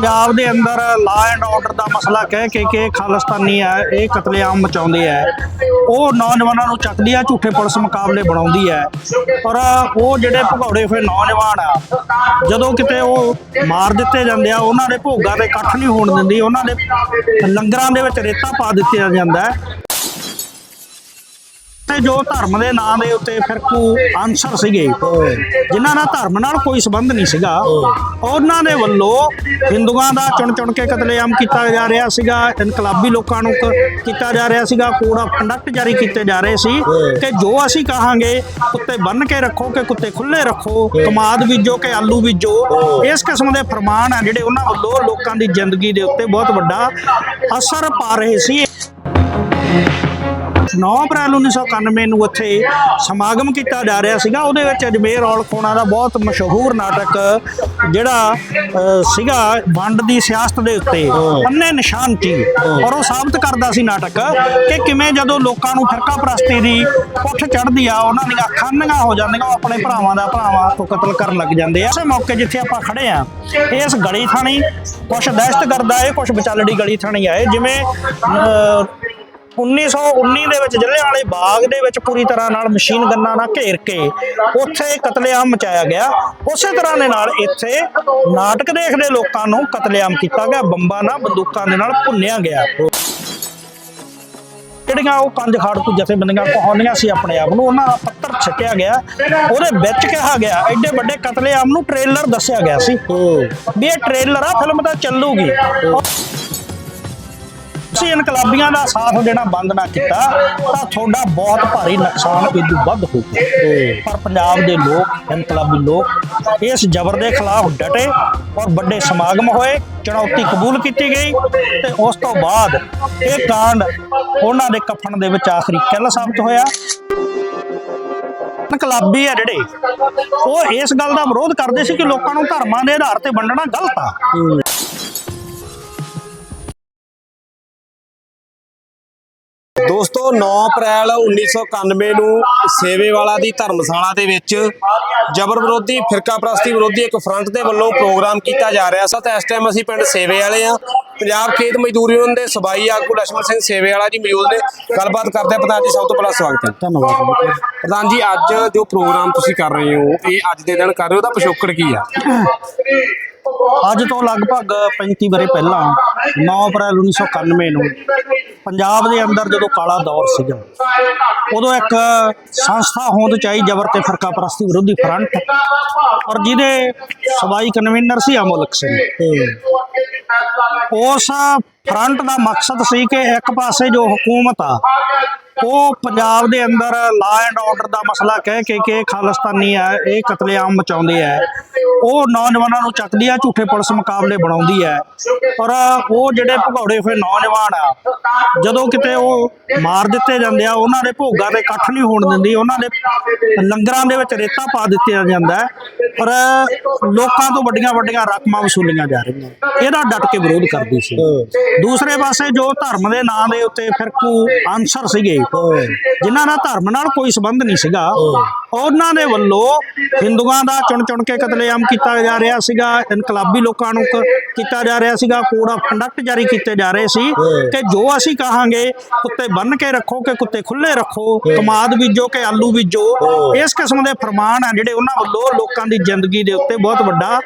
ਪੰਜਾਬ ਦੇ ਅੰਦਰ law and order ਦਾ ਮਸਲਾ ਕਹਿ ਕੇ ਕਿ ਇਹ ਖਾਲਿਸਤਾਨੀ ਹੈ, ਇਹ ਕਤਲੇਆਮ ਮਚਾਉਂਦੇ ਹੈ। ਉਹ ਨੌਜਵਾਨਾਂ ਨੂੰ ਚੱਕਦੀ ਆ ਝੂਠੇ ਪੁਲਿਸ ਮੁਕਾਬਲੇ ਬਣਾਉਂਦੀ ਹੈ। ਪਰ ਉਹ ਜਿਹੜੇ ਭਗੌੜੇ ਹੋਏ ਨੌਜਵਾਨ ਆ, ਜਦੋਂ ਕਿਤੇ ਉਹ ਮਾਰ ਦਿੱਤੇ ਜਾਂਦੇ ਆ, ਉਹਨਾਂ ਦੇ ਭੋਗਾਂ ਤੇ ਇਕੱਠ ਨਹੀਂ ਹੋਣ ਦਿੰਦੀ, ਉਹਨਾਂ ਦੇ ਲੰਗਰਾਂ ਦੇ ਵਿੱਚ ਰੇਤਾ ਪਾ ਦਿੱਤਾ ਜਾਂਦਾ ਤੇ ਜੋ ਧਰਮ ਦੇ ਨਾਂ ਦੇ ਉੱਤੇ ਫਿਰਕੂ ਅਨਸਰ ਸੀਗੇ। ਜਿਨ੍ਹਾਂ ਦਾ ਧਰਮ ਨਾਲ ਕੋਈ ਸੰਬੰਧ ਨਹੀਂ ਸੀਗਾ। ਉਹਨਾਂ ਦੇ ਵੱਲੋਂ ਹਿੰਦੂਆਂ ਦਾ ਚੁਣ ਚੁਣ ਕੇ ਕਤਲੇਆਮ ਕੀਤਾ ਜਾ ਰਿਹਾ ਸੀਗਾ। ਇਨਕਲਾਬੀ ਲੋਕਾਂ ਨੂੰ ਕੀਤਾ ਜਾ ਰਿਹਾ ਸੀਗਾ। ਕੋਡ ਆਫ ਕੰਡਕਟ ਜਾਰੀ ਕੀਤੇ ਜਾ ਰਹੇ ਸੀ। ਕਿ ਜੋ ਅਸੀਂ ਕਹਾਂਗੇ, ਕੁੱਤੇ ਬੰਨ ਕੇ ਰੱਖੋ ਕਿ ਕੁੱਤੇ ਖੁੱਲੇ ਰੱਖੋ, ਕਮਾਦ ਬੀਜੋ ਕਿ ਆਲੂ ਬੀਜੋ, ਇਸ ਕਿਸਮ ਦੇ ਫਰਮਾਨ ਆ ਜਿਹੜੇ ਉਹਨਾਂ ਵੱਲੋਂ ਲੋਕਾਂ ਦੀ ਜ਼ਿੰਦਗੀ ਦੇ ਉੱਤੇ ਬਹੁਤ ਵੱਡਾ ਅਸਰ ਪਾ ਰਹੇ ਸੀ। 9 ਅਪ੍ਰੈਲ 1991 ਨੂੰ ਉੱਥੇ ਸਮਾਗਮ ਕੀਤਾ ਜਾ ਰਿਹਾ ਸੀਗਾ। ਉਹਦੇ ਵਿੱਚ ਅਜਮੇਰ ਔਲ ਖੋਣਾ ਦਾ ਬਹੁਤ ਮਸ਼ਹੂਰ ਨਾਟਕ ਜਿਹੜਾ ਸੀਗਾ ਵੰਡ ਦੀ ਸਿਆਸਤ ਦੇ ਉੱਤੇ ਅੰਨੇ ਨਿਸ਼ਾਨ ਸੀ ਔਰ ਉਹ ਸਾਬਤ ਕਰਦਾ ਸੀ ਨਾਟਕ ਕਿ ਕਿਵੇਂ ਜਦੋਂ ਲੋਕਾਂ ਨੂੰ ਫਿਰਕਾ ਪ੍ਰਸਤੀ ਦੀ ਪੁੱਠ ਚੜ੍ਹਦੀ ਆ ਉਹਨਾਂ ਦੀਆਂ ਅੱਖਾਂ ਨੰਗਾ ਹੋ ਜਾਂਦੀਆਂ ਉਹ ਆਪਣੇ ਭਰਾਵਾਂ ਦਾ ਭਰਾਵਾਂ ਤੋਂ ਕਤਲ ਕਰਨ ਲੱਗ ਜਾਂਦੇ ਆ। ਇਸੇ ਮੌਕੇ ਜਿੱਥੇ ਆਪਾਂ ਖੜੇ ਆ ਇਸ ਗਲੀ ਥਾਣੀ ਕੁਛ ਦਹਿਸ਼ਤਗਰਦ ਆਏ ਕੁਛ ਵਿਚਾਲੜੀ ਗਲੀ ਥਾਣੀ ਆਏ ਜਿਵੇਂ 1919 ਦੇ ਵਿੱਚ ਜਲਿਆਂਵਾਲੇ ਬਾਗ ਦੇ ਵਿੱਚ ਪੂਰੀ ਤਰ੍ਹਾਂ ਨਾਲ ਮਸ਼ੀਨ ਗੰਨਾਂ ਨਾਲ ਘੇਰ ਕੇ ਉੱਥੇ ਕਤਲੇਆਮ ਮਚਾਇਆ ਗਿਆ। ਉਸੇ ਤਰ੍ਹਾਂ ਦੇ ਨਾਲ ਇੱਥੇ ਨਾਟਕ ਦੇਖਦੇ ਲੋਕਾਂ ਨੂੰ ਕਤਲੇਆਮ ਕੀਤਾ ਗਿਆ ਬੰਬਾਂ ਨਾਲ ਬੰਦੂਕਾਂ ਦੇ ਨਾਲ ਭੁੰਨਿਆ ਗਿਆ। ਜਿਹੜੀਆਂ ਉਹ ਪੰਜ ਖਾੜਕੂ ਜਥੇਬੰਦੀਆਂ ਕਹਾਉਂਦੀਆਂ ਸੀ ਆਪਣੇ ਆਪ ਨੂੰ ਉਹਨਾਂ ਦਾ ਪੱਤਰ ਛਕਿਆ ਗਿਆ। ਉਹਦੇ ਵਿੱਚ ਕਿਹਾ ਗਿਆ ਐਡੇ ਵੱਡੇ ਕਤਲੇਆਮ ਨੂੰ ਟ੍ਰੇਲਰ ਦੱਸਿਆ ਗਿਆ ਸੀ ਵੀ ਇਹ ਟ੍ਰੇਲਰ ਆ ਫਿਲਮ ਤਾਂ ਚੱਲੂਗੀ। ਤੁਸੀਂ ਇਨਕਲਾਬੀਆਂ ਦਾ ਸਾਥ ਦੇਣਾ ਬੰਦ ਨਾ ਕੀਤਾ, ਤਾਂ ਤੁਹਾਡਾ ਬਹੁਤ ਭਾਰੀ ਨੁਕਸਾਨ ਇਦੋਂ ਵੱਧ ਹੋਊਗਾ। ਪਰ ਪੰਜਾਬ ਦੇ ਲੋਕ, ਇਨਕਲਾਬੀ ਲੋਕ ਇਸ ਜ਼ਬਰ ਦੇ ਖਿਲਾਫ ਡਟੇ ਔਰ ਵੱਡੇ ਸਮਾਗਮ ਹੋਏ, ਚੁਣੌਤੀ ਕਬੂਲ ਕੀਤੀ ਗਈ ਤੇ ਉਸ ਤੋਂ ਬਾਅਦ ਇਹ ਕਾਂਡ ਉਹਨਾਂ ਦੇ ਕਫਨ ਦੇ ਵਿੱਚ ਆਖਰੀ ਕਿੱਲ ਸਾਬਤ ਹੋਇਆ। ਇਨਕਲਾਬੀ ਆ ਜਿਹੜੇ, ਉਹ ਇਸ ਗੱਲ ਦਾ ਵਿਰੋਧ ਕਰਦੇ ਸੀ ਕਿ ਲੋਕਾਂ ਨੂੰ ਧਰਮਾਂ ਦੇ ਆਧਾਰ ਤੇ ਵੰਡਣਾ ਗਲਤ ਆ। ਦੋਸਤੋ 9 ਅਪ੍ਰੈਲ 1991 ਨੂੰ ਸੇਵੇ ਵਾਲਾ ਦੀ ਧਰਮਸ਼ਾਲਾ ਦੇ ਵਿੱਚ ਜਬਰ ਵਿਰੋਧੀ ਫਿਰਕਾ ਪ੍ਰਸਤੀ ਵਿਰੋਧੀ ਇੱਕ ਫਰੰਟ ਦੇ ਵੱਲੋਂ ਪ੍ਰੋਗਰਾਮ ਕੀਤਾ ਜਾ ਰਿਹਾ ਸੀ ਤਾਂ ਇਸ ਟਾਈਮ ਅਸੀਂ ਪਿੰਡ ਸੇਵੇ ਵਾਲੇ ਆ ਪੰਜਾਬ ਖੇਤ ਮਜ਼ਦੂਰ ਯੂਨੀਅਨ ਦੇ ਸਬਾਈ ਆਗੂ ਲక్ష్మణ ਸਿੰਘ ਸੇਵੇ ਵਾਲਾ ਜੀ ਮੌਜੂਦ ਨੇ। ਗੱਲਬਾਤ ਕਰਦੇ ਆ ਪ੍ਰਧਾਨ ਜੀ ਸਭ ਤੋਂ ਪਹਿਲਾਂ ਸਵਾਗਤ ਹੈ। ਧੰਨਵਾਦ ਪ੍ਰਧਾਨ ਜੀ ਅੱਜ ਜੋ ਪ੍ਰੋਗਰਾਮ ਤੁਸੀਂ ਕਰ ਰਹੇ ਹੋ ਇਹ ਅੱਜ ਦੇ ਦਿਨ ਕਰ ਰਹੇ ਹੋ ਦਾ ਪਿਛੋਕੜ ਕੀ ਆ? ਅੱਜ ਤੋਂ ਲਗਭਗ 35 ਬਰੇ ਪਹਿਲਾਂ 9 ਅਪ੍ਰੈਲ 1991 ਨੂੰ ਪੰਜਾਬ ਦੇ ਅੰਦਰ ਜਦੋਂ ਕਾਲਾ ਦੌਰ ਸੀਗਾ, ਉਦੋਂ ਇੱਕ ਸੰਸਥਾ ਹੋਂਦ ਚਾਹੀ ਜ਼ਬਰ ਤੇ ਫਰਕਾ ਪ੍ਰਸਤੀ ਵਿਰੋਧੀ ਫਰੰਟ ਔਰ ਜਿਹਦੇ ਸਬਾਈ ਕਨਵੀਨਰ ਸੀ ਅਮੋਲਕ ਸਿੰਘ। ਉਸ ਫਰੰਟ ਦਾ ਮਕਸਦ ਸੀ ਕਿ ਇੱਕ ਪਾਸੇ ਜੋ ਹਕੂਮਤ ਆ ਉਹ ਪੰਜਾਬ ਦੇ ਅੰਦਰ ਲਾ ਐਂਡ ਆਰਡਰ ਦਾ ਮਸਲਾ ਕਹਿ ਕੇ ਕਿ ਖਾਲਿਸਤਾਨੀ ਹੈ ਇਹ ਕਤਲੇਆਮ ਮਚਾਉਂਦੇ ਆ ਉਹ ਨੌਜਵਾਨਾਂ ਨੂੰ ਚੱਕਦੀ ਆ ਝੂਠੇ ਪੁਲਿਸ ਮੁਕਾਬਲੇ ਬਣਾਉਂਦੀ ਹੈ। ਪਰ ਉਹ ਜਿਹੜੇ ਭਗੌੜੇ ਹੋਏ ਨੌਜਵਾਨ ਆ ਜਦੋਂ ਕਿਤੇ ਉਹ ਮਾਰ ਦਿੱਤੇ ਜਾਂਦੇ ਆ ਉਹਨਾਂ ਦੇ ਭੋਗਾਂ ਤੇ ਇਕੱਠ ਨਹੀਂ ਹੋਣ ਦਿੰਦੀ ਉਹਨਾਂ ਦੇ ਲੰਗਰਾਂ ਦੇ ਵਿੱਚ ਰੇਤਾ ਪਾ ਦਿੱਤਾ ਜਾਂਦਾ ਹੈ। ਪਰ ਲੋਕਾਂ ਤੋਂ ਵੱਡੀਆਂ ਵੱਡੀਆਂ ਰਕਮਾਂ ਵਸੂਲੀਆਂ ਜਾ ਰਹੀਆਂ। ਇਹਦਾ ਡਟ ਕੇ ਵਿਰੋਧ ਕਰਦੀ ਸੀ। ਦੂਸਰੇ ਪਾਸੇ ਜੋ ਧਰਮ ਦੇ ਨਾਂ ਦੇ ਉੱਤੇ ਫਿਰਕੂ ਅਨਸਰ ਸੀਗੇ ਜਿਨ੍ਹਾਂ ਨਾਲ ਧਰਮ ਨਾਲ ਕੋਈ ਸੰਬੰਧ ਨਹੀਂ ਸੀਗਾ ਉਹਨਾਂ ਦੇ ਵੱਲੋਂ ਹਿੰਦੂਆਂ ਦਾ ਚੁਣ ਚੁਣ ਕੇ ਕਤਲੇਆਮ ਕੀਤਾ ਜਾ ਰਿਹਾ ਸੀਗਾ ਇਨਕਲਾਬੀ ਲੋਕਾਂ ਨੂੰ ਕੀਤਾ ਜਾ ਰਿਹਾ ਸੀਗਾ ਕੋਡ ਆਫ ਕੰਡਕਟ ਜਾਰੀ ਕੀਤੇ ਜਾ ਰਹੇ ਸੀ ਕਿ ਜੋ ਅਸੀਂ ਕਹਾਂਗੇ ਕੁੱਤੇ ਬੰਨ ਕੇ ਰੱਖੋ ਕਿ ਕੁੱਤੇ ਖੁੱਲੇ ਰੱਖੋ ਕਮਾਦ ਬੀਜੋ ਕਿ ਆਲੂ ਬੀਜੋ ਇਸ ਕਿਸਮ ਦੇ ਫਰਮਾਨ ਆ ਜਿਹੜੇ ਉਹਨਾਂ ਵੱਲੋਂ ਲੋਕਾਂ ਦੀ ਜ਼ਿੰਦਗੀ ਦੇ ਉੱਤੇ ਬਹੁਤ ਵੱਡਾ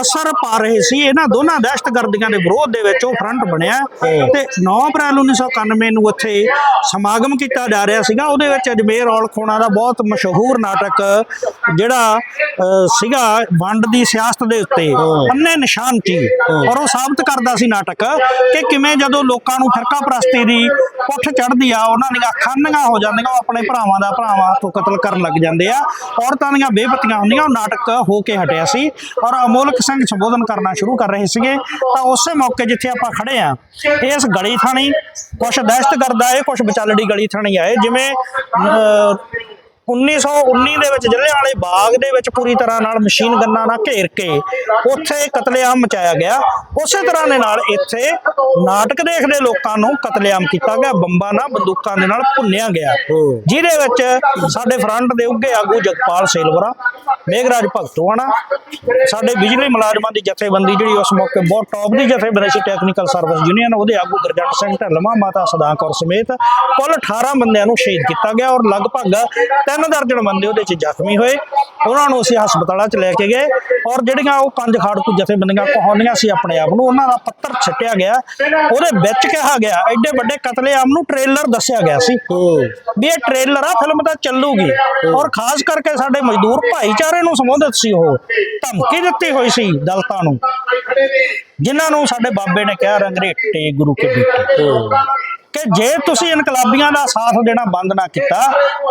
ਅਸਰ ਪਾ ਰਹੇ ਸੀ। ਇਹਨਾਂ ਦੋਨਾਂ ਦਹਿਸ਼ਤਗਰਦੀਆਂ ਦੇ ਵਿਰੋਧ ਦੇ ਵਿੱਚ ਉਹ ਫਰੰਟ ਬਣਿਆ। ਤੇ 9 ਅਪ੍ਰੈਲ 1991 ਨੂੰ ਉੱਥੇ ਸਮਾਗਮ ਕੀਤਾ ਜਾ ਰਿਹਾ ਸੀਗਾ। ਉਹਦੇ ਵਿੱਚ ਅਜਮੇਰ ਔਲ ਖੋਣਾ ਦਾ ਬਹੁਤ ਮਸ਼ਹੂਰ ਨਾਟਕ ਜਿਹੜਾ ਸੀਗਾ ਵੰਡ ਦੀ ਸਿਆਸਤ ਦੇ ਉੱਤੇ। ਅੰਨੇ ਨਿਸ਼ਾਨ ਸੀ ਔਰ ਉਹ ਸਾਬਤ ਕਰਦਾ ਸੀ ਨਾਟਕ ਕਿ ਕਿਵੇਂ ਜਦੋਂ ਲੋਕਾਂ ਨੂੰ ਫਿਰਕਾ ਪ੍ਰਸਤੀ ਦੀ ਪੁੱਠ ਚੜ੍ਹਦੀ ਆ ਉਹਨਾਂ ਦੀਆਂ ਅੱਖਾਂ ਨੰਗਾ ਹੋ ਜਾਂਦੀਆਂ ਉਹ ਆਪਣੇ ਭਰਾਵਾਂ ਦਾ ਭਰਾਵਾਂ ਤੋਂ ਕਤਲ ਕਰਨ ਲੱਗ ਜਾਂਦੇ ਆ। ਔਰਤਾਂ ਦੀਆਂ ਬੇਪਤੀਆਂ ਹੁੰਦੀਆਂ ਉਹ ਨਾਟਕ ਹੋ ਕੇ ਹਟਿਆ ਸੀ। ਔਰ ਅਮੋਲਕ ਸਿੰਘ ਸੰਬੋਧਨ ਕਰਨਾ ਸ਼ੁਰੂ ਕਰ ਰਹੇ ਸੀਗੇ। ਤਾਂ ਉਸੇ ਮੌਕੇ ਜਿੱਥੇ ਆਪਾਂ ਖੜੇ ਆ ਇਸ ਗਲੀ ਥਾਣੀ ਕੁਛ ਦਹਿਸ਼ਤਗਰਦ ਆਏ ਕੁਛ ਵਿਚਾਲੜੀ ਗਲੀ ਥਾਣੀ ਆਏ ਜਿਵੇਂ 1919 ਦੇ ਵਿੱਚ ਜਲਿਆਂ ਵਾਲੇ ਬਾਗ ਦੇ ਵਿੱਚ ਪੂਰੀ ਤਰ੍ਹਾਂ ਨਾਲ ਮਸ਼ੀਨ ਗੰਨਾਂ ਨਾਲ ਘੇਰ ਕੇ ਉੱਥੇ ਕਤਲੇਆਮ ਮਚਾਇਆ ਗਿਆ। ਉਸੇ ਤਰ੍ਹਾਂ ਦੇ ਨਾਲ ਇੱਥੇ ਨਾਟਕ ਦੇਖਦੇ ਲੋਕਾਂ ਨੂੰ ਕਤਲੇਆਮ ਕੀਤਾ ਗਿਆ, ਬੰਬਾਂ ਨਾਲ, ਬੰਦੂਕਾਂ ਦੇ ਨਾਲ ਭੁੰਨਿਆ ਗਿਆ। ਜਿਹਦੇ ਵਿੱਚ ਸਾਡੇ ਫਰੰਟ ਦੇ ਉੱਗੇ ਆਗੂ ਜਗਪਾਲ ਸੇਲਵਰਾ, ਮੇਘਰਾਜ ਭਗਤਵਾਣਾ ਸਾਡੇ ਬਿਜਲੀ ਮੁਲਾਜ਼ਮਾਂ ਦੀ ਜਥੇਬੰਦੀ ਜਿਹੜੀ ਉਸ ਮੌਕੇ ਬਹੁਤ ਟੌਪ ਦੀ ਜਥੇਬੰਦੀ ਸੀ ਟੈਕਨੀਕਲ ਸਰਵਿਸ ਯੂਨੀਅਨ ਉਹਦੇ ਆਗੂ ਗੁਰਜੰਟ ਸਿੰਘ ਢੱਲਵਾਂ, ਮਾਤਾ ਸਦਾ ਕੌਰ ਸਮੇਤ ਕੁੱਲ 18 ਬੰਦਿਆਂ ਨੂੰ ਸ਼ਹੀਦ ਕੀਤਾ ਗਿਆ ਔਰ ਲਗਭਗ ਤਿੰਨ ਦਰਜਨ ਬੰਦੇ ਉਹਦੇ 'ਚ ਜ਼ਖਮੀ ਹੋਏ, ਉਹਨਾਂ ਨੂੰ ਅਸੀਂ ਹਸਪਤਾਲਾਂ 'ਚ ਲੈ ਕੇ ਗਏ ਔਰ ਜਿਹੜੀਆਂ ਉਹ ਪੰਜ ਖਾੜਕੂ ਜਥੇਬੰਦੀਆਂ ਕਹਾਉਂਦੀਆਂ ਸੀ ਆਪਣੇ ਆਪ ਨੂੰ, ਉਹਨਾਂ ਦਾ ਪੱਤਰ ਛੱਟਿਆ ਗਿਆ, ਉਹਦੇ ਵਿੱਚ ਕਿਹਾ ਗਿਆ, ਐਡੇ ਵੱਡੇ ਕਤਲੇਆਮ ਨੂੰ ਟ੍ਰੇਲਰ ਦੱਸਿਆ ਗਿਆ ਸੀ ਵੀ ਇਹ ਟ੍ਰੇਲਰ ਆ ਫਿਲਮ ਤਾਂ ਚੱਲੂਗੀ ਔਰ ਖਾਸ ਕਰਕੇ ਸਾਡੇ ਮਜ਼ਦੂਰ ਭਾਈਚਾਰੇ ਨੂੰ ਸੰਬੋਧਿਤ ਸੀ ਉਹ, ਧਮਕੀ ਦਿੱਤੀ ਹੋਈ ਸੀ ਦਲਤਾਂ ਨੂੰ, ਜਿਨ੍ਹਾਂ ਨੂੰ ਸਾਡੇ ਬਾਬੇ ਨੇ ਕਿਹਾ ਰੰਗਰੇਟੇ ਗੁਰੂ ਕੇ ਬੇਟੇ। ਕਿ ਜੇ ਤੁਸੀਂ ਇਨਕਲਾਬੀਆਂ ਦਾ ਸਾਥ ਦੇਣਾ ਬੰਦ ਨਾ ਕੀਤਾ,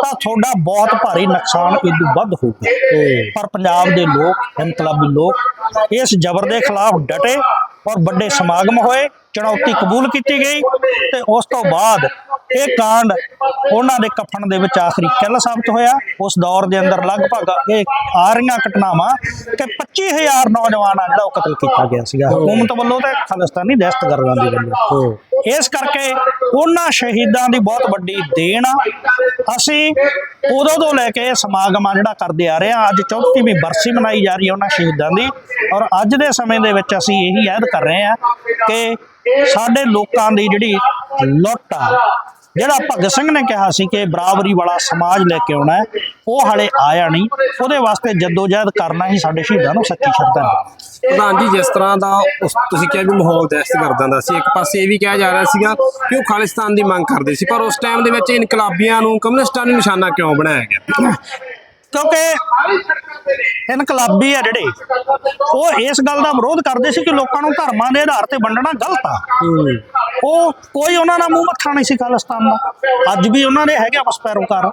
ਤਾਂ ਤੁਹਾਡਾ ਬਹੁਤ ਭਾਰੀ ਨੁਕਸਾਨ ਇਦੋਂ ਵੱਧ ਹੋਊਗਾ। ਪਰ ਪੰਜਾਬ ਦੇ ਲੋਕ, ਇਨਕਲਾਬੀ ਲੋਕ ਇਸ ਜ਼ਬਰ ਦੇ ਖਿਲਾਫ ਡਟੇ ਔਰ ਵੱਡੇ ਸਮਾਗਮ ਹੋਏ, ਚੁਣੌਤੀ ਕਬੂਲ ਕੀਤੀ ਗਈ ਤੇ ਉਸ ਤੋਂ ਬਾਅਦ ਇਹ ਕਾਂਡ ਉਹਨਾਂ ਦੇ ਕਫਨ ਦੇ ਵਿੱਚ ਆਖਰੀ ਕਿੱਲ ਸਾਬਤ ਹੋਇਆ। ਉਸ ਦੌਰ ਦੇ ਅੰਦਰ ਲਗਭਗ ਇਹ ਆ ਰਹੀਆਂ ਘਟਨਾਵਾਂ ਕਿ 25000 ਨੌਜਵਾਨਾਂ ਜਿਹੜਾ ਉਹ ਕਤਲ ਕੀਤਾ ਗਿਆ ਸੀਗਾ। ਹਕੂਮਤ ਵੱਲੋਂ ਤੇ ਖਾਲਿਸਤਾਨੀ ਦਹਿਸ਼ਤਗਰਦਾਂ ਦੇ ਵੱਲੋਂ ਇਸ ਕਰਕੇ ਉਹਨਾਂ ਸ਼ਹੀਦਾਂ ਦੀ ਬਹੁਤ ਵੱਡੀ ਦੇਣ ਆ। ਅਸੀਂ ਉਦੋਂ ਤੋਂ ਲੈ ਕੇ ਇਹ ਸਮਾਗਮ ਆ ਜਿਹੜਾ ਕਰਦੇ ਆ ਰਹੇ ਆ। ਅੱਜ 34ਵੀਂ ਬਰਸੀ ਮਨਾਈ ਜਾ ਰਹੀ ਹੈ ਉਹਨਾਂ ਸ਼ਹੀਦਾਂ ਦੀ। ਔਰ ਅੱਜ ਦੇ ਸਮੇਂ ਦੇ ਵਿੱਚ ਅਸੀਂ ਇਹੀ ਯਾਦ ਕਰ ਰਹੇ ਆ ਕਿ ਸਾਡੇ ਲੋਕਾਂ ਦੀ ਜਿਹੜੀ ਲੁੱਟ ਆ ਜਿਹੜਾ ਭਗਤ ਸਿੰਘ ਨੇ ਕਿਹਾ ਸੀ ਕਿ ਬਰਾਬਰੀ ਵਾਲਾ ਸਮਾਜ ਲੈ ਕੇ ਆਉਣਾ ਹੈ, ਉਹ ਹਾਲੇ ਆਇਆ ਨਹੀਂ। ਉਹਦੇ ਵਾਸਤੇ ਜਦੋਜਹਿਦ ਕਰਨਾ ਹੀ ਸਾਡੇ ਸ਼ਹੀਦਾਂ ਨੂੰ ਸੱਚੀ ਸ਼ਰਧਾ ਹੈ। ਪ੍ਰਧਾਨ ਜੀ, ਜਿਸ ਤਰ੍ਹਾਂ ਦਾ ਉਸ- ਤੁਸੀਂ ਕਿਹਾ ਵੀ ਮਾਹੌਲ ਦਹਿਸ਼ਤ ਕਰ ਦਿੰਦਾ ਸੀ, ਇੱਕ ਪਾਸੇ ਇਹ ਵੀ ਕਿਹਾ ਜਾ ਰਿਹਾ ਸੀਗਾ ਕਿ ਉਹ ਖਾਲਿਸਤਾਨ ਦੀ ਮੰਗ ਕਰਦੇ ਸੀ, ਪਰ ਉਸ ਟਾਈਮ ਦੇ ਵਿੱਚ ਇਨਕਲਾਬੀਆਂ ਨੂੰ ਕਮਿਊਨਿਸਟਾਂ ਨੂੰ ਨਿਸ਼ਾਨਾ ਕਿਉਂ ਬਣਾਇਆ ਗਿਆ? ਕਿਉਂਕਿ ਇਨਕਲਾਬੀ ਆ ਜਿਹੜੇ। ਉਹ ਇਸ ਗੱਲ ਦਾ ਵਿਰੋਧ ਕਰਦੇ ਸੀ ਕਿ ਲੋਕਾਂ ਨੂੰ ਧਰਮਾਂ ਦੇ ਆਧਾਰ ਤੇ ਵੰਡਣਾ ਗਲਤ ਆ। ਉਹ ਕੋਈ ਉਹਨਾਂ ਦਾ ਮੂੰਹ ਮੱਥਾ ਨਹੀਂ ਸੀ ਖਾਲਿਸਤਾਨ ਦਾ। ਅੱਜ ਵੀ ਉਹਨਾਂ ਦੇ ਹੈਗੇ ਆ ਪੈਰੋਕਾਰ।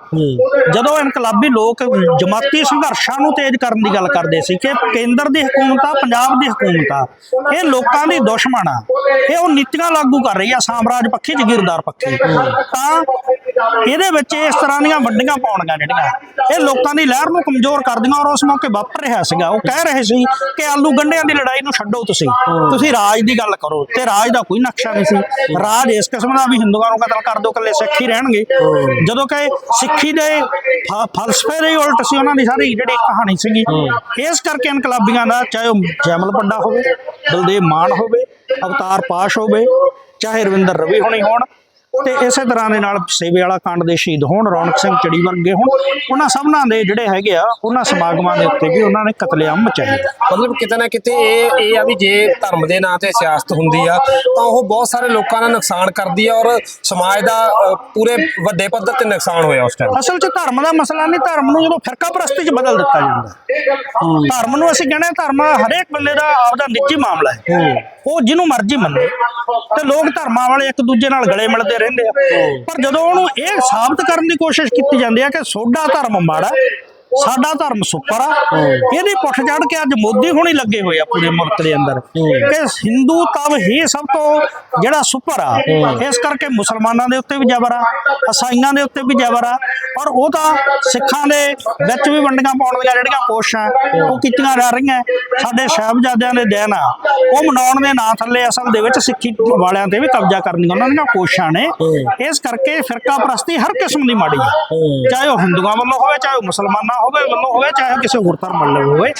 ਜਦੋਂ ਇਨਕਲਾਬੀ ਲੋਕ ਜਮਾਤੀ ਸੰਘਰਸ਼ਾਂ ਨੂੰ ਤੇਜ਼ ਕਰਨ ਦੀ ਗੱਲ ਕਰਦੇ ਸੀ ਕਿ ਕੇਂਦਰ ਦੀ ਹਕੂਮਤ ਆ ਪੰਜਾਬ ਦੀ ਹਕੂਮਤ ਆ ਇਹ ਲੋਕਾਂ ਦੀ ਦੁਸ਼ਮਣ ਆ। ਇਹ ਉਹ ਨੀਤੀਆਂ ਲਾਗੂ ਕਰ ਰਹੀ ਆ ਸਾਮਰਾਜ ਪੱਖੀ ਜਗੀਰਦਾਰ ਪੱਖੀ। ਤਾਂ ਇਹਦੇ ਵਿੱਚ ਇਸ ਤਰ੍ਹਾਂ ਦੀਆਂ ਵੱਡੀਆਂ ਪਾਉਣੀਆਂ ਜਿਹੜੀਆਂ, ਇਹ ਲੋਕਾਂ ਦੀ ਲਹਿਰ ਨੂੰ ਕਮਜ਼ੋਰ ਕਰਦੀਆਂ ਔਰ ਉਸ ਮੌਕੇ ਵਾਪਰ ਰਿਹਾ ਸੀਗਾ। ਉਹ ਕਹਿ ਰਹੇ ਸੀ ਕਿ ਆਲੂ ਗੰਢਿਆਂ ਦੀ ਲੜਾਈ ਨੂੰ ਛੱਡੋ ਤੁਸੀਂ। ਤੁਸੀਂ ਰਾਜ ਦੀ ਗੱਲ ਕਰੋ ਤੇ ਰਾਜ ਦਾ ਕੋਈ ਨਕਸ਼ਾ ਨਹੀਂ ਸੀ। ਰਾਜ ਇਸ ਕਿਸਮ ਦਾ ਵੀ ਹਿੰਦੂਆਂ ਨੂੰ ਕਤਲ ਕਰ ਦਿਓ, ਇਕੱਲੇ ਸਿੱਖ ਹੀ ਰਹਿਣਗੇ। ਜਦੋਂ ਕਿ ਸਿੱਖੀ ਦੇ ਫਲਸਫੇ ਦੇ ਉਲਟ ਸੀ ਉਹਨਾਂ ਦੀ ਸਾਰੀ ਜਿਹੜੀ ਕਹਾਣੀ ਸੀਗੀ। ਇਸ ਕਰਕੇ ਇਨਕਲਾਬੀਆਂ ਦਾ ਚਾਹੇ ਉਹ ਜੈਮਲ ਪੱਡਾ ਹੋਵੇ, ਬਲਦੇਵ ਮਾਨ ਹੋਵੇ, ਅਵਤਾਰ ਪਾਸ਼ ਹੋਵੇ, ਚਾਹੇ ਰਵਿੰਦਰ ਰਵੀ ਹੋਣੀ ਹੋਣ ਤੇ ਇਸੇ ਤਰ੍ਹਾਂ ਦੇ ਨਾਲ ਸੇਵੇ ਵਾਲਾ ਕਾਂਡ ਦੇ ਸ਼ਹੀਦ ਹੋਣ ਰੌਣਕ ਸਿੰਘ ਚੜੀ ਵਰਗੇ ਹੋਣ ਉਹਨਾਂ ਸਭਨਾਂ ਦੇ ਜਿਹੜੇ ਹੈਗੇ ਆ ਉਹਨਾਂ ਸਮਾਗਮਾਂ ਦੇ ਉੱਤੇ ਵੀ ਉਹਨਾਂ ਨੇ ਕਤਲੇਆਮ ਮਚਾਏ। ਮਤਲਬ ਕਿਤੇ ਨਾ ਕਿਤੇ ਇਹ ਇਹ ਆ ਵੀ ਜੇ ਧਰਮ ਦੇ ਨਾਂ ਤੇ ਸਿਆਸਤ ਹੁੰਦੀ ਆ ਤਾਂ ਉਹ ਬਹੁਤ ਸਾਰੇ ਲੋਕਾਂ ਦਾ ਨੁਕਸਾਨ ਕਰਦੀ ਆ ਔਰ ਸਮਾਜ ਦਾ ਪੂਰੇ ਵੱਡੇ ਪੱਧਰ ਤੇ ਨੁਕਸਾਨ ਹੋਇਆ ਉਸ ਟਾਈਮ ਅਸਲ 'ਚ ਧਰਮ ਦਾ ਮਸਲਾ ਨਹੀਂ ਧਰਮ ਨੂੰ ਜਦੋਂ ਫਿਰਕਾ ਪ੍ਰਸਤੀ 'ਚ ਬਦਲ ਦਿੱਤਾ ਜਾਂਦਾ ਧਰਮ ਨੂੰ ਅਸੀਂ ਕਹਿੰਦੇ ਧਰਮ ਹਰੇਕ ਬੰਦੇ ਦਾ ਆਪਦਾ ਨਿੱਜੀ ਮਾਮਲਾ ਹੈ। ਉਹ ਜਿਹਨੂੰ ਮਰਜ਼ੀ ਮੰਨੇ। ਤੇ ਲੋਕ ਧਰਮਾਂ ਵਾਲੇ ਇੱਕ ਦੂਜੇ ਨਾਲ ਗਲੇ ਮਿਲਦੇ ਰਹਿੰਦੇ ਆ। ਪਰ ਜਦੋਂ ਉਹਨੂੰ ਇਹ ਸਾਬਤ ਕਰਨ ਦੀ ਕੋਸ਼ਿਸ਼ ਕੀਤੀ ਜਾਂਦੀ ਹੈ ਕਿ ਸੋਡਾ ਧਰਮ ਮਾੜਾ ਸਾਡਾ ਧਰਮ ਸੁਪਰ ਆ। ਇਹਦੀ ਪੁੱਠ ਚੜ ਕੇ ਅੱਜ ਮੋਦੀ ਹੁਣੀ ਲੱਗੇ ਹੋਏ ਆ ਪੂਰੇ ਮੁਲਕ ਦੇ ਅੰਦਰ। ਕਿ ਹਿੰਦੂ ਤਬ ਹੀ ਸਭ ਤੋਂ ਜਿਹੜਾ ਸੁਪਰ ਆ, ਇਸ ਕਰਕੇ ਮੁਸਲਮਾਨਾਂ ਦੇ ਉੱਤੇ ਵੀ ਜ਼ਬਰ ਆ, ਈਸਾਈਆਂ ਦੇ ਉੱਤੇ ਵੀ ਜ਼ਬਰ ਆ, ਔਰ ਉਹ ਤਾਂ ਸਿੱਖਾਂ ਦੇ ਵਿੱਚ ਵੀ ਵੰਡੀਆਂ ਪਾਉਣ ਦੀਆਂ ਜਿਹੜੀਆਂ ਕੋਸ਼ਿਸ਼ਾਂ ਉਹ ਕੀਤੀਆਂ ਜਾ ਰਹੀਆਂ। ਸਾਡੇ ਸਾਹਿਬਜ਼ਾਦਿਆਂ ਦੇ ਦਿਨ ਆ, ਉਹ ਮਨਾਉਣ ਦੇ ਨਾਂ ਥੱਲੇ ਅਸਲ ਦੇ ਵਿੱਚ ਸਿੱਖੀ ਵਾਲਿਆਂ ਤੇ ਵੀ ਕਬਜ਼ਾ ਕਰਨ ਦੀਆਂ ਉਹਨਾਂ ਦੀਆਂ ਕੋਸ਼ਿਸ਼ਾਂ ਨੇ। ਇਸ ਕਰਕੇ ਫਿਰਕਾ ਪ੍ਰਸਤੀ ਹਰ ਕਿਸਮ ਦੀ ਮਾੜੀ ਆ। ਚਾਹੇ ਉਹ ਹਿੰਦੂਆਂ ਵੱਲੋਂ ਹੋਵੇ, ਚਾਹੇ ਉਹ ਮੁਸਲਮਾਨਾਂ ਹੋਵੇ ਵੱਲੋਂ ਹੋਵੇ ਚਾਹੇ ਕਿਸੇ ਹੋਰ ਧਰਮ ਵੱਲੋਂ ਹੋਵੇ।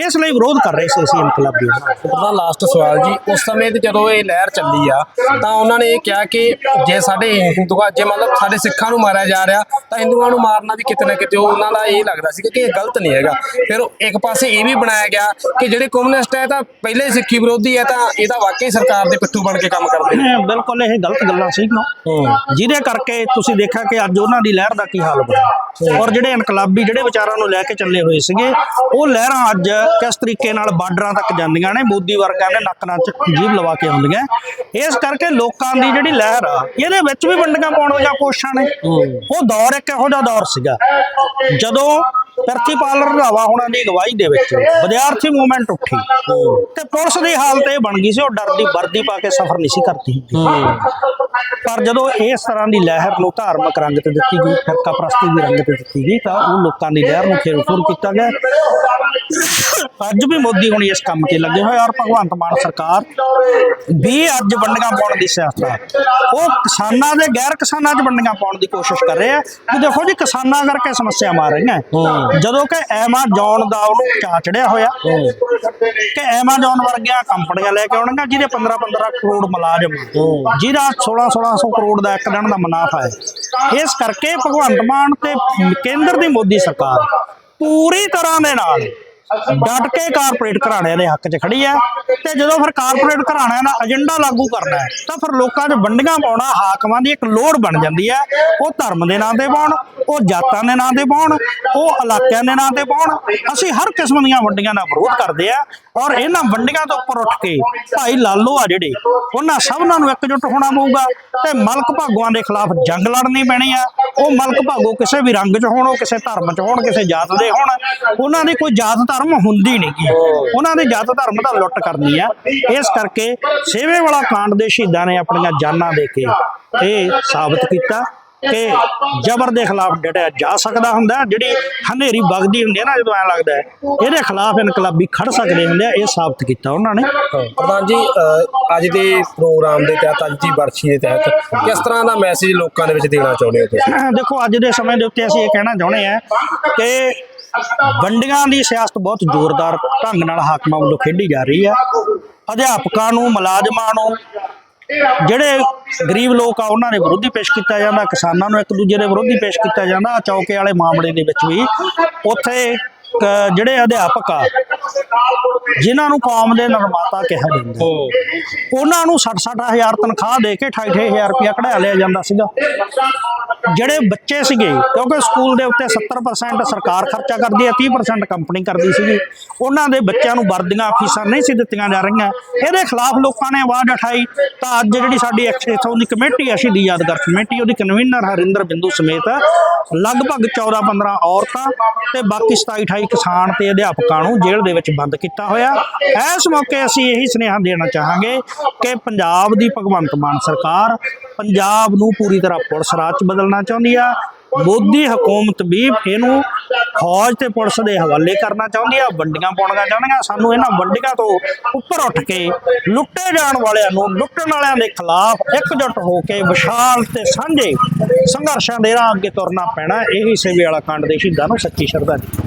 ਇਸ ਲਈ ਵਿਰੋਧ ਕਰ ਰਹੇ ਸੀ ਅਸੀਂ ਇਨਕਲਾਬੀ ਦਾ ਉਹਦਾ ਲਾਸਟ ਸਵਾਲ ਜੀ ਉਸ ਸਮੇਂ ਤੇ ਜਦੋਂ ਇਹ ਲਹਿਰ ਚੱਲੀ ਆ ਤਾਂ ਉਹਨਾਂ ਨੇ ਇਹ ਕਿਹਾ ਕਿ ਜੇ ਸਾਡੇ ਹਿੰਦੂਆਂ ਜੇ ਮਤਲਬ ਸਾਡੇ ਸਿੱਖਾਂ ਨੂੰ ਮਾਰਿਆ ਜਾ ਰਿਹਾ ਤਾਂ ਹਿੰਦੂਆਂ ਨੂੰ ਮਾਰਨਾ ਵੀ ਕਿਤੇ ਨਾ ਕਿਤੇ ਉਹ ਉਹਨਾਂ ਦਾ ਇਹ ਲੱਗਦਾ ਸੀ ਕਿ ਇਹ ਗਲਤ ਨਹੀਂ ਹੈਗਾ। ਫਿਰ ਇੱਕ ਪਾਸੇ ਇਹ ਵੀ ਬਣਾਇਆ ਗਿਆ ਕਿ ਜਿਹੜੇ ਕਮਿਊਨਿਸਟ ਹੈ ਤਾਂ ਪਹਿਲੇ ਸਿੱਖੀ ਵਿਰੋਧੀ ਹੈ ਤਾਂ ਇਹ ਤਾਂ ਵਾਕਈ ਸਰਕਾਰ ਦੇ ਪਿੱਠੂ ਬਣ ਕੇ ਕੰਮ ਕਰਦੇ ਨੇ। ਬਿਲਕੁਲ ਇਹ ਗਲਤ ਗੱਲਾਂ ਸੀ ਜਿਹਦੇ ਕਰਕੇ ਤੁਸੀਂ ਦੇਖਿਆ ਕਿ ਅੱਜ ਉਹਨਾਂ ਦੀ ਲਹਿਰ ਦਾ ਕੀ ਹਾਲ ਬਣਿਆ? ਔਰ ਜਿਹੜੇ ਇਨਕਲਾਬੀ ਜਿਹੜੇ ਵਿਚਾਰਾਂ ਨੂੰ ਲੈ ਕੇ ਚੱਲੇ ਹੋਏ ਸੀਗੇ। ਉਹ ਲਹਿਰਾਂ ਅੱਜ ਕਿਸ ਤਰੀਕੇ ਨਾਲ ਬਾਰਡਰਾਂ ਤੱਕ ਜਾਂਦੀਆਂ ਨੇ ਮੋਦੀ ਵਰਗਾਂ ਦੇ ਨੱਕ ਨਾਲ ਚ ਜੀਭ ਲਵਾ ਕੇ ਆਉਂਦੀਆਂ। ਇਸ ਕਰਕੇ ਲੋਕਾਂ ਦੀ ਜਿਹੜੀ ਲਹਿਰ ਆ ਇਹਦੇ ਵਿੱਚ ਵੀ ਵੰਡੀਆਂ ਪਾਉਣ ਦੀਆਂ ਕੋਸ਼ਿਸ਼ਾਂ ਨੇ। ਉਹ ਦੌਰ ਇੱਕ ਇਹੋ ਜਿਹਾ ਦੌਰ ਸੀਗਾ। ਜਦੋਂ ਪ੍ਰਿੰਸੀਪਲ ਰੰਧਾਵਾ ਹੋਣਾ ਦੀ ਅਗਵਾਈ ਦੇ ਵਿੱਚ। ਵਿਦਿਆਰਥੀ ਮੂਵਮੈਂਟ ਉੱਠੀ। ਤੇ ਪੁਲਿਸ ਦੀ ਹਾਲਤ ਇਹ ਬਣ ਗਈ ਸੀ ਉਹ ਡਰਦੀ ਵਰਦੀ ਪਾ ਕੇ ਸਫ਼ਰ ਨਹੀਂ ਸੀ ਕਰਦੀ ਪਰ ਜਦੋਂ ਇਸ ਤਰ੍ਹਾਂ ਦੀ ਲਹਿਰ ਨੂੰ ਧਾਰਮਿਕ ਰੰਗ ਤੇ ਦਿੱਤੀ ਗਈ ਫਿਰਕਾ ਪ੍ਰਸਤੀ ਦੀ ਰੰਗ ਤੇ ਦਿੱਤੀ ਗਈ ਤਾਂ ਉਹ ਲੋਕਾਂ ਦੀ ਲਹਿਰ ਨੂੰ ਫੇਰ ਫੁਰ ਕੀਤਾ ਗਿਆ। ਅੱਜ ਵੀ ਮੋਦੀ ਹੁਣ ਇਸ ਕੰਮ ਤੇ ਲੱਗੇ ਹੋਏ ਔਰ ਭਗਵੰਤ ਮਾਨ ਸਰਕਾਰ ਵੀ ਅੱਜ ਵੰਡੀਆਂ ਪਾਉਣ ਦੀ ਸਿਆਸਤ ਹੈ ਉਹ ਕਿਸਾਨਾਂ ਦੇ ਗੈਰ ਕਿਸਾਨਾਂ 'ਚ ਵੰਡੀਆਂ ਪਾਉਣ ਦੀ ਕੋਸ਼ਿਸ਼ ਕਰ ਰਹੇ ਆ ਕਿ ਦੇਖੋ ਜੀ ਕਿਸਾਨਾਂ ਕਰਕੇ ਸਮੱਸਿਆ ਮਾਰ ਰਹੀਆਂ। ਜਦੋਂ ਕਿ ਐਮਾਜ਼ੋਨ ਦਾ ਉਹਨੂੰ ਚਾ ਚੜਿਆ ਹੋਇਆ। ਕਿ ਐਮਾਜ਼ੋਨ ਵਰਗੀਆਂ ਕੰਪਨੀਆਂ ਲੈ ਕੇ ਆਉਣਗੀਆਂ, ਜਿਹਦੇ 15 15 ਕਰੋੜ ਮੁਲਾਜ਼ਮ ਜਿਹਦਾ 16 1600 ਕਰੋੜ ਦਾ ਇੱਕ ਦਿਨ ਦਾ ਮੁਨਾਫਾ ਹੈ। ਇਸ ਕਰਕੇ ਭਗਵੰਤ ਮਾਨ ਤੇ ਕੇਂਦਰ ਦੀ ਮੋਦੀ ਸਰਕਾਰ ਪੂਰੀ ਤਰ੍ਹਾਂ ਦੇ ਨਾਲ ਡਟ ਕੇ ਕਾਰਪੋਰੇਟ ਘਰਾਣਿਆਂ ਦੇ ਹੱਕ 'ਚ ਖੜੀ ਹੈ ਤੇ ਜਦੋਂ ਫਿਰ ਕਾਰਪੋਰੇਟ ਘਰਾਣਿਆਂ ਦਾ ਏਜੰਡਾ ਲਾਗੂ ਕਰਨਾ ਹੈ, ਤਾਂ ਫਿਰ ਲੋਕਾਂ 'ਚ ਵੰਡੀਆਂ ਪਾਉਣਾ, ਹਾਕਮਾਂ ਦੀ ਇੱਕ ਲੋੜ ਬਣ ਜਾਂਦੀ ਹੈ। ਉਹ ਧਰਮ ਦੇ ਨਾਂ ਤੇ ਪਾਉਣ, ਉਹ ਜਾਤਾਂ ਦੇ ਨਾਂ ਤੇ ਪਾਉਣ, ਉਹ ਇਲਾਕਿਆਂ ਦੇ ਨਾਂ ਤੇ ਪਾਉਣ। ਅਸੀਂ ਹਰ ਕਿਸਮ ਦੀਆਂ ਵੰਡੀਆਂ ਦਾ ਵਿਰੋਧ ਕਰਦੇ ਆ ਔਰ ਇਹਨਾਂ ਵੰਡੀਆਂ ਤੋਂ ਉੱਪਰ ਉੱਠ ਕੇ ਭਾਈ ਲਾਲੋ ਆ ਜਿਹੜੇ, ਉਹਨਾਂ ਸਭਨਾਂ ਨੂੰ ਇਕਜੁੱਟ ਹੋਣਾ ਪਊਗਾ ਤੇ ਮਲਕ ਭਾਗੋਆਂ ਦੇ ਖਿਲਾਫ ਜੰਗ ਲੜਨੀ ਪੈਣੀ ਆ ਉਹ ਮਲਕ ਭਾਗੋ ਕਿਸੇ ਵੀ ਰੰਗ 'ਚ ਹੋਣ, ਉਹ ਕਿਸੇ ਧਰਮ 'ਚ ਹੋਣ, ਕਿਸੇ ਜਾਤ ਦੇ ਹੋਣ। ਉਹਨਾਂ ਦੀ ਕੋਈ ਜਾਤ ਧਰਮ ਹੁੰਦੀ ਨਹੀਂ ਗੀ ਉਹਨਾਂ ਦੀ ਜਾਤ ਧਰਮ ਦਾ ਲੁੱਟ ਕਰਨੀ ਆ ਇਸ ਕਰਕੇ ਸੇਵੇ ਵਾਲਾ ਕਾਂਡ ਦੇ ਸ਼ਹੀਦਾਂ ਨੇ ਆਪਣੀਆਂ ਜਾਨਾਂ ਦੇ ਕੇ ਇਹ ਸਾਬਤ ਕੀਤਾ ਕਿ ਜ਼ਬਰ ਦੇ ਖਿਲਾਫ ਡਟਿਆ ਜਾ ਸਕਦਾ ਹੁੰਦਾ। ਜਿਹੜੀ ਹਨੇਰੀ ਵਗਦੀ ਹੁੰਦੀ ਹੈ ਨਾ ਜਦੋਂ ਐ ਲੱਗਦਾ ਇਹਦੇ ਖਿਲਾਫ ਇਨਕਲਾਬੀ ਖੜ ਸਕਦੇ ਹੁੰਦੇ ਆ ਇਹ ਸਾਬਤ ਕੀਤਾ ਉਹਨਾਂ ਨੇ ਪ੍ਰਧਾਨ ਜੀ ਅੱਜ ਦੇ ਪ੍ਰੋਗਰਾਮ ਦੇ ਤਹਿਤ ਅੱਜ ਦੀ ਵਰਸ਼ੀ ਦੇ ਤਹਿਤ ਕਿਸ ਤਰ੍ਹਾਂ ਦਾ ਮੈਸੇਜ ਲੋਕਾਂ ਦੇ ਵਿੱਚ ਦੇਣਾ ਚਾਹੁੰਦੇ ਹੋ ਤੁਸੀਂ ਦੇਖੋ ਅੱਜ ਦੇ ਸਮੇਂ ਦੇ ਉੱਤੇ ਅਸੀਂ ਇਹ ਕਹਿਣਾ ਚਾਹੁੰਦੇ ਆ ਕਿ ਵੰਡੀਆਂ ਦੀ ਸਿਆਸਤ ਬਹੁਤ ਜ਼ੋਰਦਾਰ ਢੰਗ ਨਾਲ ਹਾਕਮਾਂ ਵੱਲੋਂ ਖੇਡੀ ਜਾ ਰਹੀ ਆ ਅਧਿਆਪਕਾਂ ਨੂੰ, ਮੁਲਾਜ਼ਮਾਂ ਨੂੰ, ਜਿਹੜੇ ਗਰੀਬ ਲੋਕ ਆ, ਉਹਨਾਂ ਦੇ ਵਿਰੋਧੀ ਪੇਸ਼ ਕੀਤਾ ਜਾਂਦਾ, ਕਿਸਾਨਾਂ ਨੂੰ ਇੱਕ ਦੂਜੇ ਦੇ ਵਿਰੋਧੀ ਪੇਸ਼ ਕੀਤਾ ਜਾਂਦਾ। ਆਹ ਚੌਕੇ ਵਾਲੇ ਮਾਮਲੇ ਦੇ ਵਿੱਚ ਵੀ ਉੱਥੇ ਜਿਹੜੇ ਅਧਿਆਪਕ ਆ ਜਿਨ੍ਹਾਂ ਨੂੰ ਕੌਮ ਦੇ ਨਿਰਮਾਤਾ ਕਿਹਾ ਜਾਂਦਾ ਉਹਨਾਂ ਨੂੰ 60-60 ਹਜ਼ਾਰ ਤਨਖਾਹ ਦੇ ਕੇ 28 ਹਜ਼ਾਰ ਰੁਪਇਆ ਕਢਾ ਲਿਆ ਜਾਂਦਾ ਸੀਗਾ। ਜਿਹੜੇ ਬੱਚੇ ਸੀਗੇ ਕਿਉਂਕਿ ਸਕੂਲ ਦੇ ਉੱਤੇ 70% ਸਰਕਾਰ ਖਰਚਾ ਕਰਦੀ ਹੈ 30% ਕੰਪਨੀ ਕਰਦੀ ਸੀਗੀ। ਉਹਨਾਂ ਦੇ ਬੱਚਿਆਂ ਨੂੰ ਵਰਦੀਆਂ ਫੀਸਾਂ ਨਹੀਂ ਸੀ ਦਿੱਤੀਆਂ ਜਾ ਰਹੀਆਂ। ਇਹਦੇ ਖਿਲਾਫ ਲੋਕਾਂ ਨੇ ਆਵਾਜ਼ ਉਠਾਈ। ਤਾਂ ਅੱਜ ਜਿਹੜੀ ਸਾਡੀ ਇੱਥੋਂ ਦੀ ਕਮੇਟੀ ਹੈ ਸ਼ਹੀਦੀ ਯਾਦਗਾਰ ਕਮੇਟੀ ਉਹਦੀ ਕਨਵੀਨਰ ਹਰਿੰਦਰ ਬਿੰਦੂ ਸਮੇਤ। ਲਗਭਗ 14-15 ਔਰਤਾਂ ਤੇ ਬਾਕੀ 27-28 ਕਿਸਾਨ ਤੇ ਅਧਿਆਪਕਾਂ ਨੂੰ ਜੇਲ੍ਹ ਦੇ ਵਿੱਚ ਬੰਦ ਕੀਤਾ ਹੋਇਆ। ਇਸ ਮੌਕੇ ਅਸੀਂ ਇਹੀ ਸੁਨੇਹਾ ਦੇਣਾ ਚਾਹਾਂਗੇ ਕਿ ਪੰਜਾਬ ਦੀ ਭਗਵੰਤ ਮਾਨ ਸਰਕਾਰ ਪੰਜਾਬ ਨੂੰ ਪੂਰੀ ਤਰ੍ਹਾਂ ਪੁਲਿਸ ਰਾਜ ਚ ਬਦਲਣਾ ਚਾਹੁੰਦੀ ਆ। ਮੋਦੀ ਹਕੂਮਤ ਵੀ ਇਹਨੂੰ ਫੌਜ ਤੇ ਪੁਲਿਸ ਦੇ ਹਵਾਲੇ ਕਰਨਾ ਚਾਹੁੰਦੀ ਆ, ਵੰਡੀਆਂ ਪਾਉਣਾ ਚਾਹੁੰਦੀਆਂ। ਸਾਨੂੰ ਇਹਨਾਂ ਵੰਡੀਆਂ ਤੋਂ ਉੱਪਰ ਉੱਠ ਕੇ ਲੁੱਟੇ ਜਾਣ ਵਾਲਿਆਂ ਨੂੰ, ਲੁੱਟਣ ਵਾਲਿਆਂ ਦੇ ਖਿਲਾਫ ਇਕਜੁੱਟ ਹੋ ਕੇ ਵਿਸ਼ਾਲ ਤੇ ਸਾਂਝੇ ਸੰਘਰਸ਼ਾਂ ਦੇ ਰਾਹ ਅੱਗੇ ਤੁਰਨਾ ਪੈਣਾ। ਇਹੀ ਸੇਵੇ ਵਾਲਾ ਕਾਂਡ ਦੇ ਸ਼ਹੀਦਾਂ ਨੂੰ ਸੱਚੀ ਸ਼ਰਧਾਂਜਲੀ